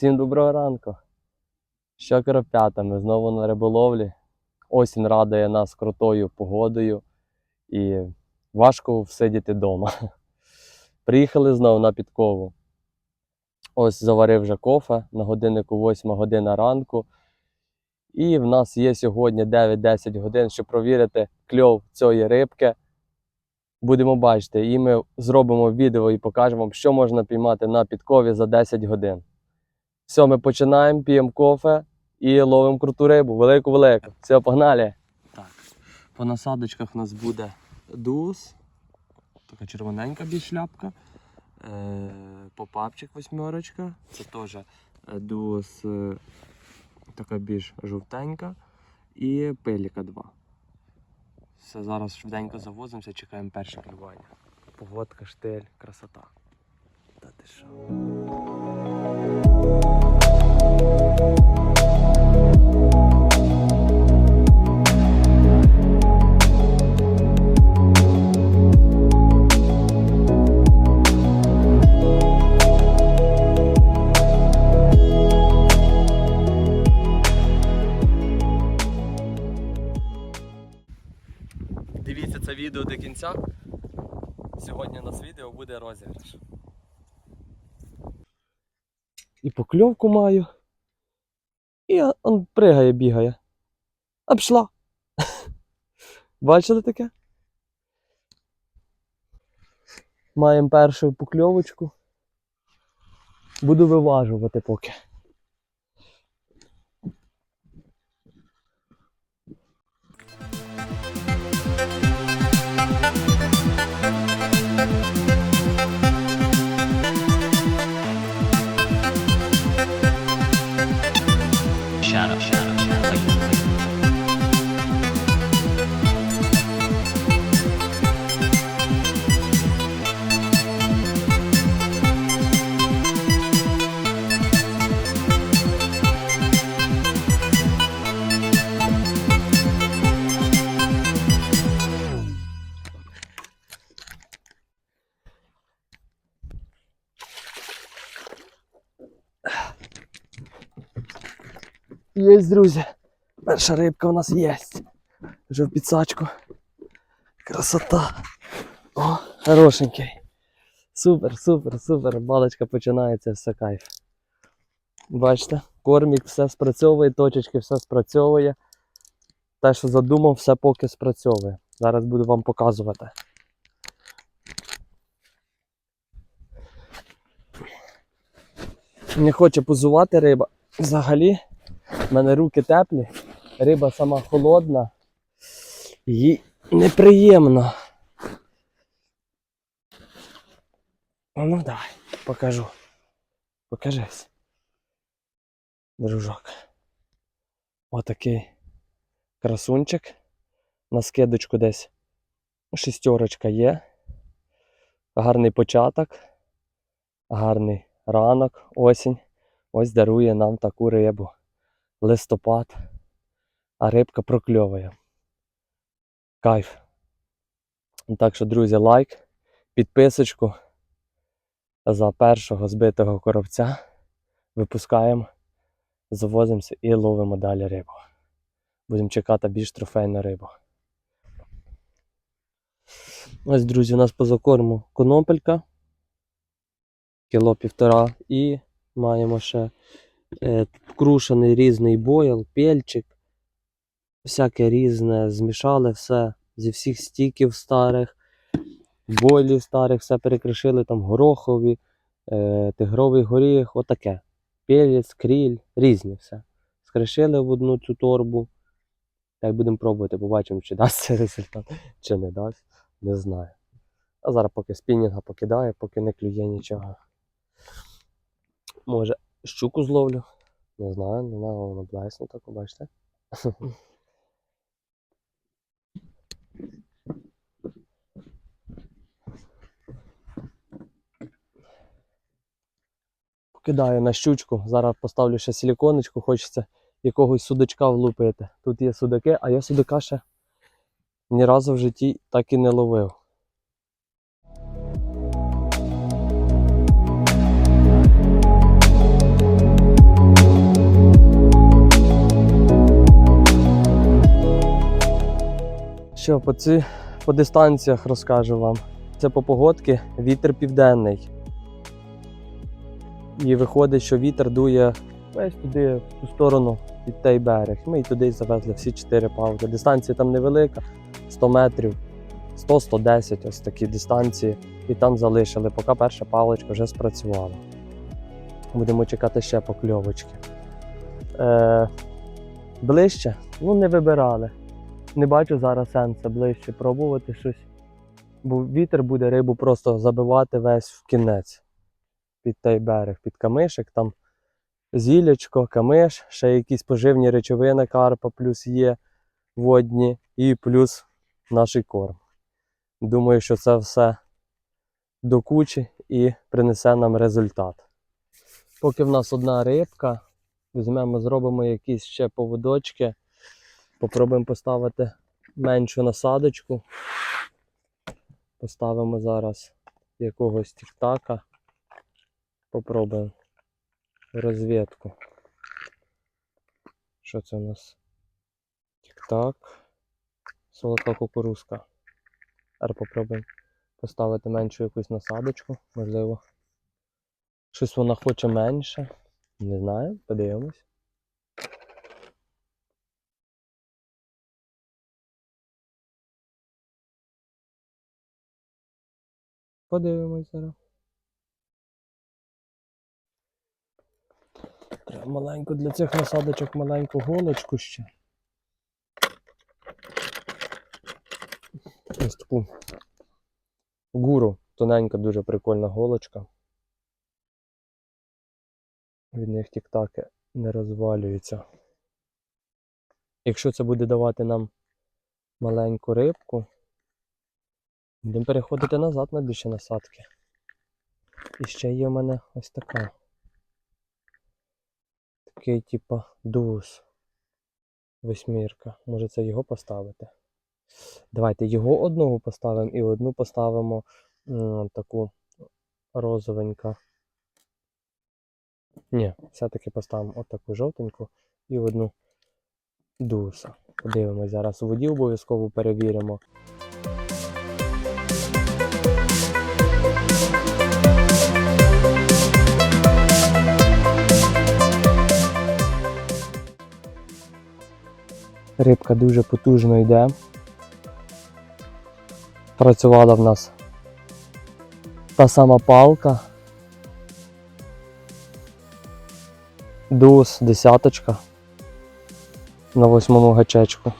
Всім доброго ранку. Що коропятами, знову на риболовлі. Осінь радує нас крутою погодою і важко всидіти вдома. Приїхали знову на підкову. Ось заварив вже кофе на годиннику 8 година ранку. І в нас є сьогодні 9-10 годин, щоб провірити кльов цієї рибки. Будемо бачити, і ми зробимо відео і покажемо що можна піймати на підкові за 10 годин. Все, ми починаємо, п'ємо кофе і ловимо круту рибу. Велику-велику. Все, погнали. Так, по насадочках у нас буде дус. Така червоненька більш шляпка. Е, попапчик восьмерочка. Це теж е, дус е, така більш жовтенька. І пиліка 2. Все, зараз швиденько завозимося, чекаємо перше клювання. Погодка, штиль, красота. Та ти що? І покльовку маю. І он- пригає, бігає. А пішла. Бачили таке? Маємо першу покльовочку. Буду виважувати поки. Є, друзі. Перша рибка у нас є. Вже в підсачку. Красота. О, хорошенький. Супер, супер, супер. Балочка починається, все кайф. Бачите, кормік все спрацьовує, точечки все спрацьовує. Те, що задумав, все поки спрацьовує. Зараз буду вам показувати. Не хоче позувати риба. Взагалі, в мене руки теплі, риба сама холодна. Їй неприємно. Ну давай, покажу. Покажись. Дружок. Отакий красунчик. На скидочку десь шістерочка є. Гарний початок. Гарний ранок, осінь. Ось дарує нам таку рибу. Листопад. А рибка прокльовує. Кайф. Так що, друзі, лайк, підписочку за першого збитого коробця. Випускаємо, завозимося і ловимо далі рибу. Будемо чекати більш трофейну рибу. Ось, друзі, у нас по закорму конопелька. Кіло півтора. І маємо ще крушений різний бойл, пельчик. Всяке різне, змішали все зі всіх стіків старих, бойлів старих, все перекришили, там горохові, е, тигровий горіх, отаке. Пелець, кріль, різне все. Скришили в одну цю торбу. Так будемо пробувати, побачимо, чи дасть цей результат, чи не дасть. Не знаю. А зараз поки спінінга покидає, поки не клює нічого. Може, щуку зловлю. Не знаю, не знаю, воно блесно так, бачите. Покидаю на щучку. Зараз поставлю ще силіконочку, хочеться якогось судачка влупити. Тут є судаки, а я судака ще ні разу в житті так і не ловив. Що, по, ці, по дистанціях розкажу вам. Це по погодки вітер південний. І виходить, що вітер дує весь туди, в ту сторону під той берег. Ми і туди завезли всі чотири палки. Дистанція там невелика, 100 метрів, 100-110, ось такі дистанції. І там залишили, поки перша паличка вже спрацювала. Будемо чекати ще покльовочки. Е, ближче? Ну, не вибирали. Не бачу зараз сенсу ближче пробувати щось. Бо вітер буде рибу просто забивати весь в кінець під той берег, під камишик. Там зілячко, камиш, ще якісь поживні речовини карпа, плюс є водні і плюс наш корм. Думаю, що це все до кучі і принесе нам результат. Поки в нас одна рибка, візьмемо, зробимо якісь ще поводочки. Попробуємо поставити меншу насадочку. Поставимо зараз якогось тіктака. Попробуємо розвідку. Що це у нас? Тік-так. Солодка кукурузка. Тепер попробуємо поставити меншу якусь насадочку, можливо. Щось вона хоче менше. Не знаю, подивимось. Подивимось зараз. Треба маленьку для цих насадочок маленьку голочку ще. Ось таку гуру. Тоненька, дуже прикольна голочка. Від них тік-таки не розвалюються. Якщо це буде давати нам маленьку рибку, будемо переходити назад на більше насадки. І ще є в мене ось така. Такий, типа, дус. Восьмірка. Може це його поставити? Давайте його одного поставимо і одну поставимо таку розовенька. Ні, все-таки поставимо отаку жовтеньку і одну дуса. Подивимось зараз у воді обов'язково перевіримо. Рибка дуже потужно йде. Працювала в нас та сама палка. Дус десяточка на восьмому гачечку.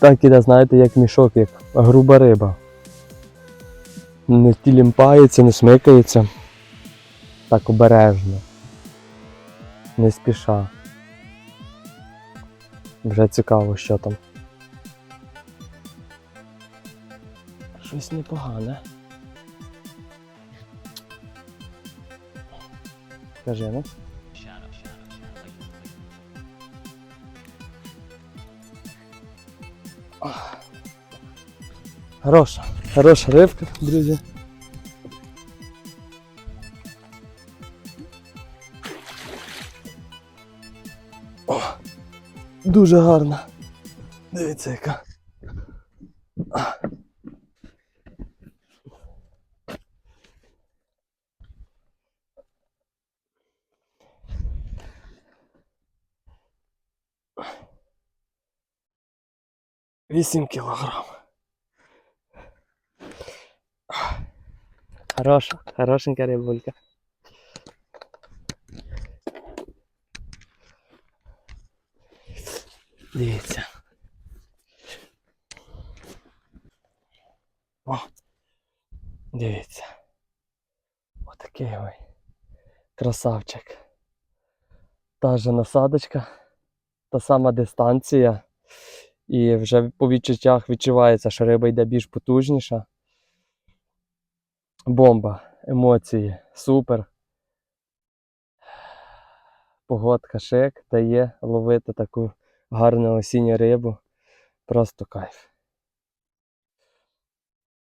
Так іде, знаєте, як мішок, як груба риба. Не тілімпається, не смикається. Так обережно. Не спіша. Вже цікаво, що там. Щось непогане. Скажи, ну. Хороша, хороша рибка, друзі. Дуже гарна. Дивіться, яка. Вісім кілограм. Хороша, хорошенька рибулька. Дивіться. О, дивіться. Отакий ой. Красавчик. Та же насадочка, та сама дистанція. І вже по відчуттях відчувається, що риба йде більш потужніша. Бомба, емоції, супер. Погодка шик дає ловити таку гарну осінню рибу. Просто кайф.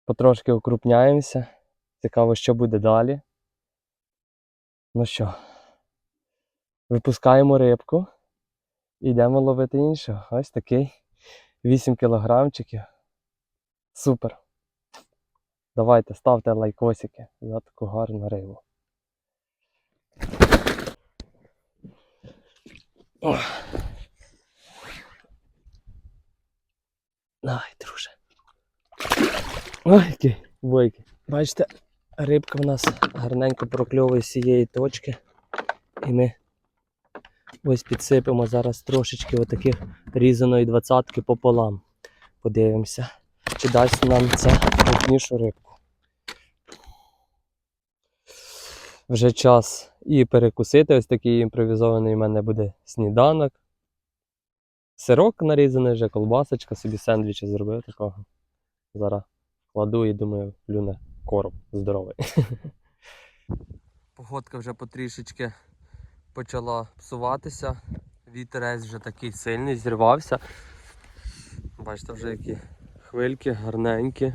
Потрошки укрупняємося. Цікаво, що буде далі. Ну що, випускаємо рибку Йдемо ловити іншого. Ось такий. 8 кілограмчиків. Супер. Давайте ставте лайкосики за таку гарну рибу. О. Давай, друже. Ой, який бойкий. Бачите, рибка в нас гарненько прокльовує з цієї точки. І ми ось підсипемо зараз трошечки отаких різаної двадцятки пополам. Подивимося, чи дасть нам це крупнішу рибку. Вже час і перекусити. Ось такий імпровізований у мене буде сніданок. Сирок нарізаний вже, колбасочка, собі сендвічі зробив такого. Зараз кладу і думаю, плюне корм здоровий. Погодка вже потрішечки почала псуватися. Вітерець вже такий сильний, зірвався. Бачите, вже які хвильки гарненькі.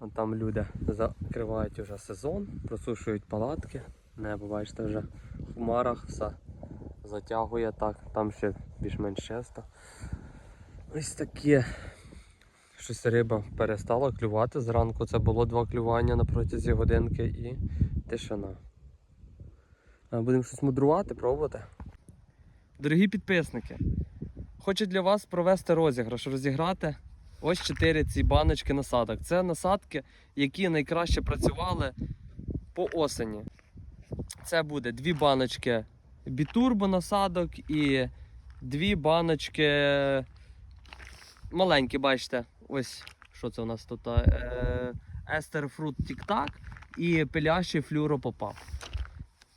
Вон там люди закривають вже сезон, просушують палатки. Небо, бачите, вже в хмарах все затягує так, там ще більш-менш чисто. Ось таке. Щось риба перестала клювати зранку. Це було два клювання на протязі годинки і тишина. Будемо щось мудрувати, пробувати. Дорогі підписники, хочу для вас провести розіграш, розіграти ось 4 ці баночки насадок. Це насадки, які найкраще працювали по осені. Це буде дві баночки бітурбо насадок і дві баночки маленькі, бачите, ось що це у нас тут. Е, Естер Фрут Тік-Так і пилящий флюропопап.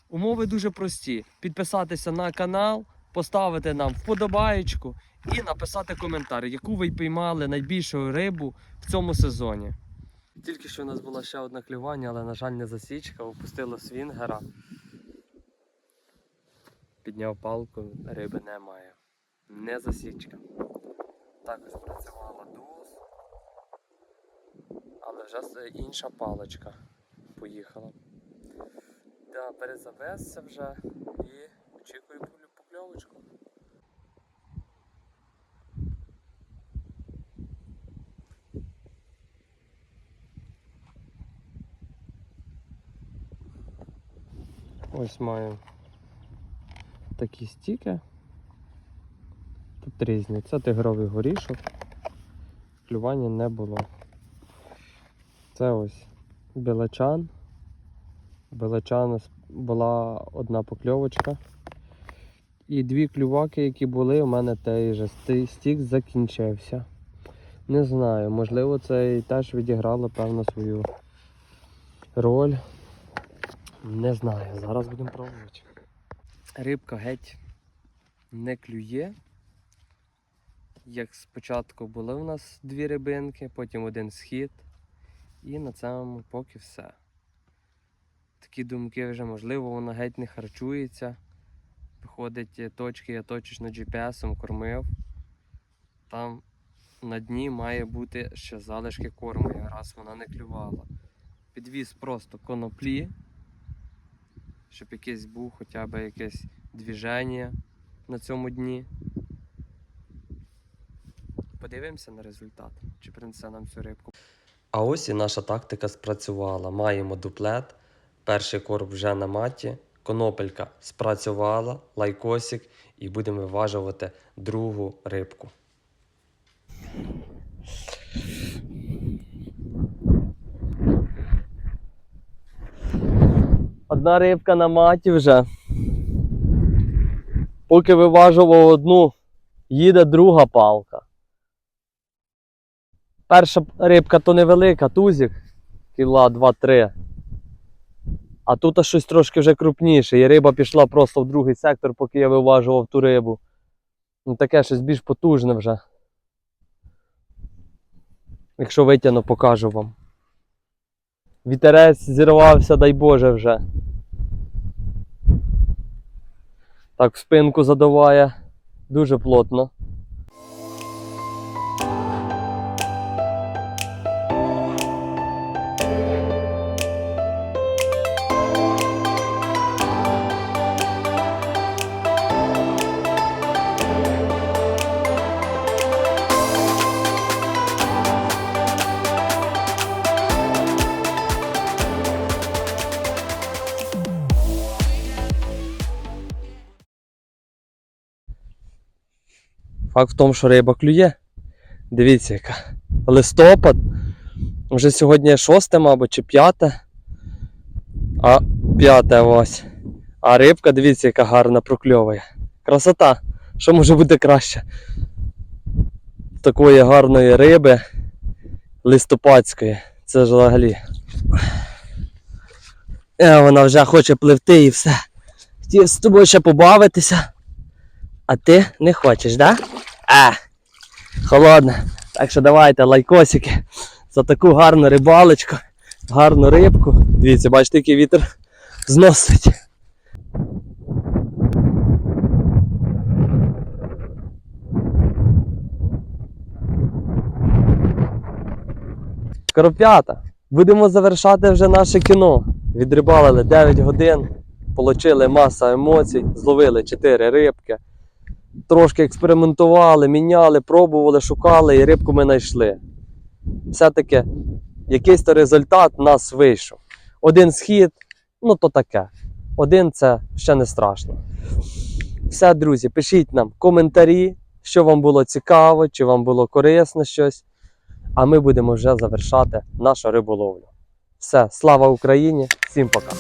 Умови дуже прості. Підписатися на канал, поставити нам вподобаєчку і написати коментар, яку ви піймали найбільшу рибу в цьому сезоні. Тільки що у нас була ще одна клювання, але, на жаль, не засічка, опустило свінгера. Підняв палку, риби немає. Не засічка. Також працювала дус, але вже інша паличка поїхала. Да, перезавесся вже і очікую покльовочку. Ось маю такі стіки. Тут різні. Це тигровий горішок. Клювання не було. Це ось білачан. Білачан була одна покльовочка. І дві клюваки, які були, у мене той же стік закінчився. Не знаю, можливо, це і теж відіграло певно свою роль. Не знаю, зараз будемо пробувати. Рибка геть не клює. Як спочатку були у нас дві рибинки, потім один схід. І на цьому поки все. Такі думки вже, можливо, вона геть не харчується. Виходить е, точки, я точечно GPS-ом кормив. Там на дні має бути ще залишки корму, якраз вона не клювала. Підвіз просто коноплі, щоб якийсь був хоча б якесь движення на цьому дні. Подивимося на результат, чи принесе нам цю рибку. А ось і наша тактика спрацювала. Маємо дуплет, перший корм вже на маті, конопелька спрацювала, лайкосик, і будемо виважувати другу рибку. Одна рибка на маті вже. Поки виважував одну, їде друга палка. Перша рибка то невелика, тузик, кіла 2-3. А тут щось трошки вже крупніше. І риба пішла просто в другий сектор, поки я виважував ту рибу. Ну таке щось більш потужне вже. Якщо витягну, покажу вам. Вітерець зірвався, дай Боже вже. Так в спинку задуває дуже плотно. Факт в тому, що риба клює. Дивіться, яка. Листопад. Вже сьогодні 6, мабуть, чи 5. А 5 ось. А рибка, дивіться, яка гарна прокльовує. Красота. Що може бути краще? Такої гарної риби листопадської. Це ж взагалі. Е, вона вже хоче пливти і все. Хотів з тобою ще побавитися. А ти не хочеш, да? А, холодно. Так що давайте лайкосики за таку гарну рибалочку, гарну рибку. Дивіться, бачите, який вітер зносить. Коропята, будемо завершати вже наше кіно. Відрибалили 9 годин, отримали масу емоцій, зловили 4 рибки. Трошки експериментували, міняли, пробували, шукали і рибку ми знайшли. Все-таки якийсь то результат у нас вийшов. Один схід, ну то таке. Один це ще не страшно. Все, друзі, пишіть нам коментарі, що вам було цікаво, чи вам було корисно щось. А ми будемо вже завершати нашу риболовлю. Все, слава Україні! Всім пока!